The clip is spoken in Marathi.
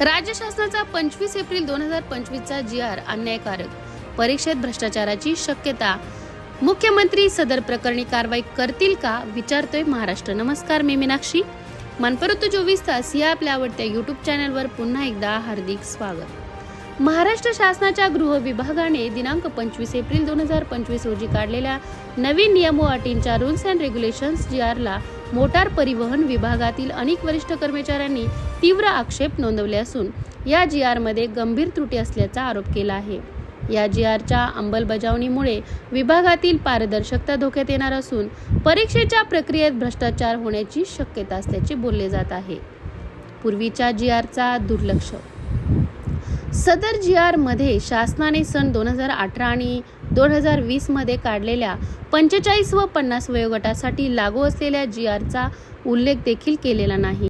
राज्य शासनाचा पंचवीस एप्रिल दोन हजार पंचवीसचा जी आर अन्यायकारक. परीक्षेत भ्रष्टाचाराची शक्यता. मुख्यमंत्री सदर प्रकरणी कारवाई करतील का? विचारतोय महाराष्ट्र. नमस्कार मी मीनाक्षी. मनपरतू चोवीस तास या आपल्या आवडत्या युट्यूब चॅनलवर पुन्हा एकदा हार्दिक स्वागत. महाराष्ट्र शासनाच्या गृह विभागाने दिनांक पंचवीस एप्रिल दोन हजार पंचवीस रोजी काढलेल्या नवीन नियम व अटींच्या रूल्स अँड रेग्युलेशन्स जी आरला मोटार परिवहन विभागातील अनेक वरिष्ठ कर्मचाऱ्यांनी तीव्र आक्षेप नोंदवले असून या जी आरमध्ये गंभीर त्रुटी असल्याचा आरोप केला आहे. या जी आरच्या अंमलबजावणीमुळे विभागातील पारदर्शकता धोक्यात येणार असून परीक्षेच्या प्रक्रियेत भ्रष्टाचार होण्याची शक्यता असल्याचे बोलले जात आहे. पूर्वीच्या जी आरचा दुर्लक्ष सदर जी आरमध्ये शासनाने सन दोन हजार अठरा आणि दोन हजार वीसमध्ये काढलेल्या पंचेचाळीस व पन्नास वयोगटासाठी लागू असलेल्या जी आरचा उल्लेख देखील केलेला नाही.